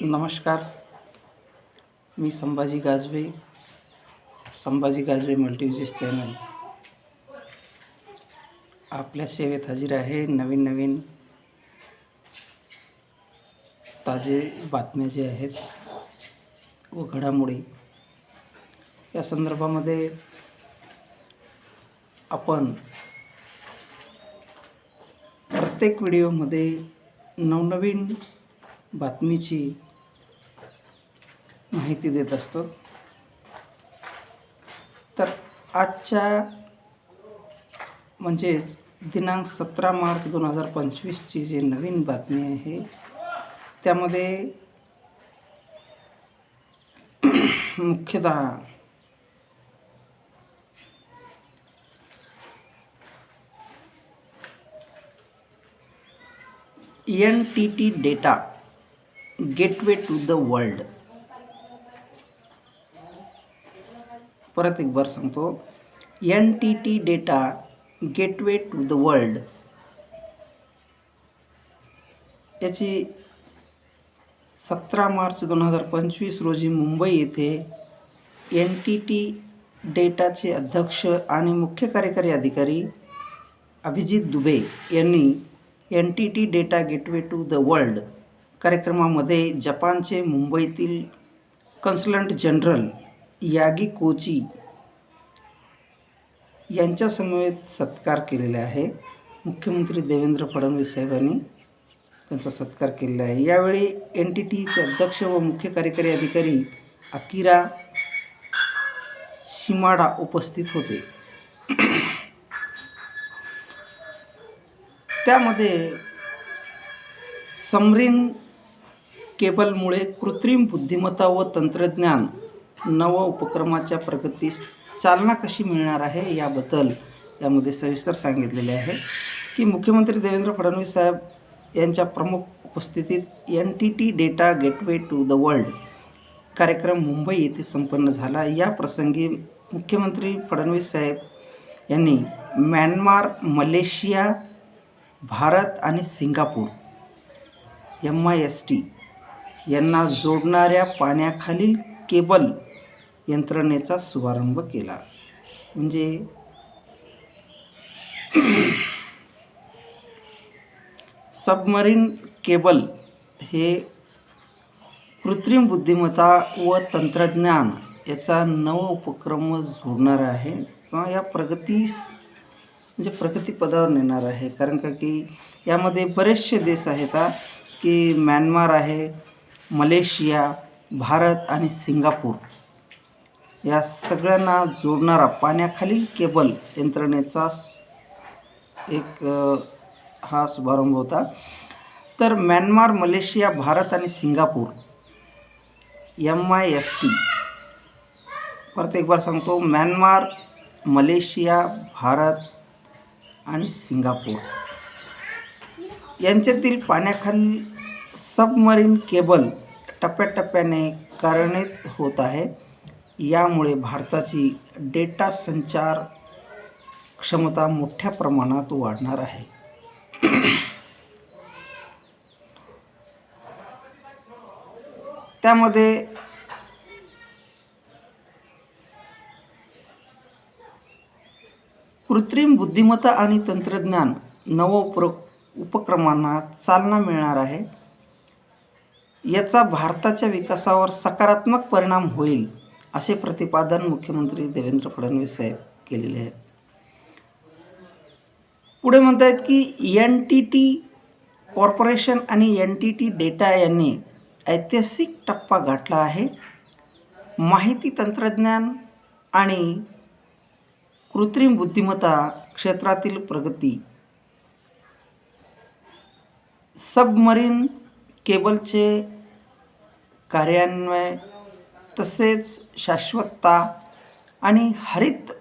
नमस्कार. मी संभाजी गाजवे संभाजी गाजवे मल्टीविजेस चॅनल. आपल्या सेवेत हजर आहे नवीन नवीन ताजे बातम्या जे आहेत व घडामोडी. या संदर्भामध्ये आपण प्रत्येक व्हिडिओमध्ये नवनवीन बातमीची माहिती देत असतो. तर आजच्या म्हणजेच दिनांक सतरा मार्च दोन हजार पंचवीसची जी नवीन बातमी आहे त्यामध्ये मुख्यतः N T T data gateway to the world परत एक बार सांगतो. N T T data gateway to the world याची सतरा मार्च दोन हजार पंचवीस रोजी मुंबई येथे एन टी टी डेटाचे अध्यक्ष आणि मुख्य कार्यकारी अधिकारी अभिजित दुबे यांनी N T T data gateway to the world कार्यक्रमामध्ये जपानचे मुंबईतील कन्सलंट जनरल यागी कोची यांच्यासमवेत सत्कार केलेला आहे. मुख्यमंत्री देवेंद्र फडणवीस साहेबांनी त्यांचा सत्कार केलेला आहे. यावेळी एन टी टीचे अध्यक्ष व मुख्य कार्यकारी अधिकारी अकिरा शिमाडा उपस्थित होते. त्यामध्ये समरीन केबलमुळे कृत्रिम बुद्धिमत्ता व तंत्रज्ञान नव उपक्रमाच्या प्रगतीस चालना कशी मिळणार आहे याबद्दल यामध्ये सविस्तर सांगितलेले आहे की मुख्यमंत्री देवेंद्र फडणवीस साहेब यांच्या प्रमुख उपस्थितीत N T T data gateway to the world कार्यक्रम मुंबई येथे संपन्न झाला. या प्रसंगी मुख्यमंत्री फडणवीस साहेब यांनी म्यानमार मलेशिया भारत आणि Singapore M I S T यांना जोडणाऱ्या पाण्याखालील केबल यंत्रणेचा शुभारंभ केला. म्हणजे सबमरीन केबल हे कृत्रिम बुद्धिमत्ता व तंत्रज्ञान याचा नव उपक्रम जोडणार आहे. किंवा या प्रगतीस म्हणजे प्रगतीपदावर नेणार आहे. कारण का की यामध्ये बरेचसे देश आहेत की म्यानमार आहे मलेशिया भारत आणि सिंगापूर. या सगळ्यांना जोडणारा पाण्याखालील केबल यंत्रणेचा एक हा शुभारंभ होता. तर म्यानमार मलेशिया भारत आणि Singapore M I S T. परत एक बार सांगतो म्यानमार मलेशिया भारत आणि सिंगापूर. यांच्यातील पाण्याखाली सबमरीन केबल टप्प्याटप्प्याने कार्यान्वित होत आहे. यामुळे भारताची डेटा संचार क्षमता मोठ्या प्रमाणात वाढणार आहे. त्यामध्ये कृत्रिम बुद्धिमत्ता आणि तंत्रज्ञान नव उप्र उपक्रमांना चालना मिळणार आहे. याचा भारताच्या विकासावर सकारात्मक परिणाम होईल. असे प्रतिपादन मुख्यमंत्री देवेंद्र फडणवीस साहेब केलेले आहेत. पुढे म्हणत आहेत की एन टी टी कॉर्पोरेशन आणि एन टी टी डेटा यांनी ऐतिहासिक टप्पा गाठला आहे. माहिती तंत्रज्ञान आणि कृत्रिम बुद्धिमत्ता क्षेत्रातील प्रगती. सबमरीन केबलचे कार्यान्वय तसेच शाश्वतता आणि हरित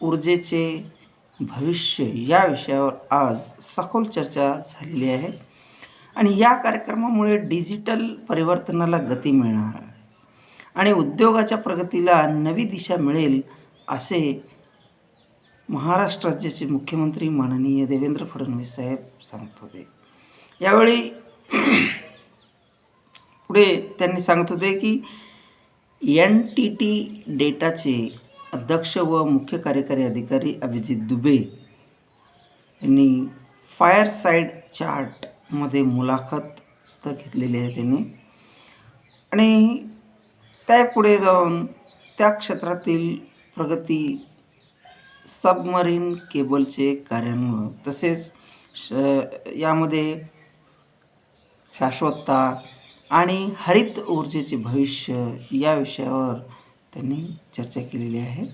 ऊर्जेचे भविष्य या विषयावर आज सखोल चर्चा झालेली आहे. आणि या कार्यक्रमामुळे डिजिटल परिवर्तनाला गती मिळणार आहे. आणि उद्योगाच्या प्रगतीला नवी दिशा मिळेल असे महाराष्ट्र राज्याचे मुख्यमंत्री माननीय देवेंद्र फडणवीस साहेब सांगत होते. यावेळी पुढे त्यांनी सांगत होते की एन टी टी डेटाचे अध्यक्ष व मुख्य कार्यकारी अधिकारी अभिजित दुबे यांनी फायर साईड चार्टमध्ये मुलाखत सुद्धा घेतलेली आहे त्यांनी. आणि त्या पुढे जाऊन त्या क्षेत्रातील प्रगती सबमरीन केबलचे कार्यान्वयन तसेच श यामध्ये शाश्वतता आणि हरित ऊर्जेचे भविष्य या विषयावर त्यांनी चर्चा केलेली आहे.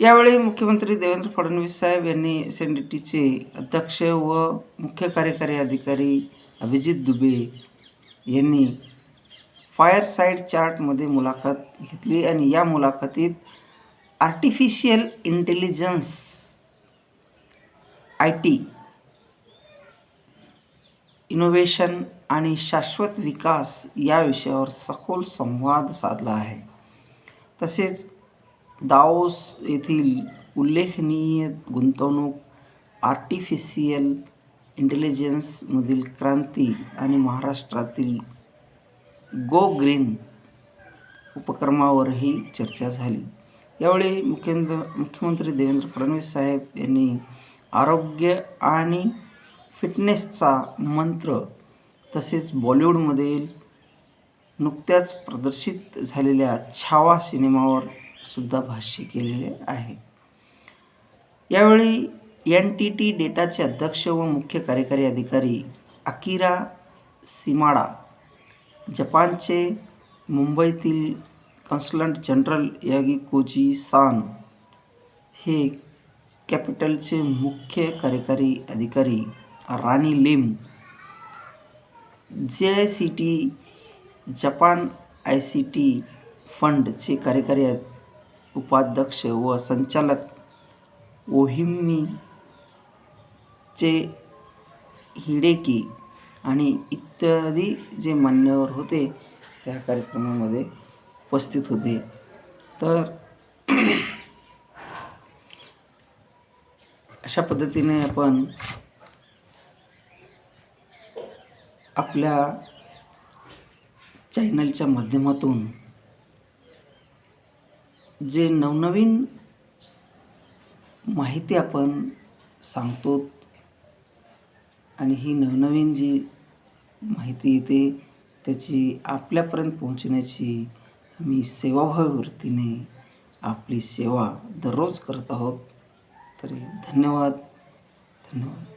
यावेळी मुख्यमंत्री देवेंद्र फडणवीस साहेब यांनी एस एन डी टीचे अध्यक्ष व मुख्य कार्यकारी अधिकारी अभिजित दुबे यांनी फायर साईड चार्टमध्ये मुलाखत घेतली आणि या मुलाखतीत artificial intelligence I T innovation आणि शाश्वत विकास या विषयावर सखोल संवाद साधला आहे. तसेच दाओस येथील उल्लेखनीय गुंतवणूक आर्टिफिशियल इंटेलिजन्समधील क्रांती आणि महाराष्ट्रातील गो ग्रीन उपक्रमावरही चर्चा झाली. यावेळी मुख्यमंत्र मुख्यमंत्री देवेंद्र फडणवीस साहेब यांनी आरोग्य आणि फिटनेसचा मंत्र तसेच बॉलिवूडमधील नुकत्याच प्रदर्शित झालेल्या छावा सिनेमावर सुद्धा भाष्य केलेले आहे. यावेळी एन टी टी डेटाचे अध्यक्ष व मुख्य कार्यकारी अधिकारी अकिरा सिमाडा जपानचे मुंबईतील कन्सलंट जनरल यागी कोजी सान हे कॅपिटलचे मुख्य कार्यकारी अधिकारी Rani Lim. J I C T Japan I C T फंडचे कार्यकारी उपाध्यक्ष व संचालक ओहिमीचे हिडेकी आणि इत्यादी जे मान्यवर होते त्या कार्यक्रमामध्ये उपस्थित होते. तर अशा पद्धतीने आपण आपल्या चॅनलच्या माध्यमातून जे नवनवीन माहिती आपण सांगतो आणि ही नवनवीन जी माहिती येते त्याची आपल्यापर्यंत पोहोचण्याची आम्ही सेवाभावी वृत्तीने आपली सेवा दररोज करत आहोत. तरी धन्यवाद. धन्यवाद.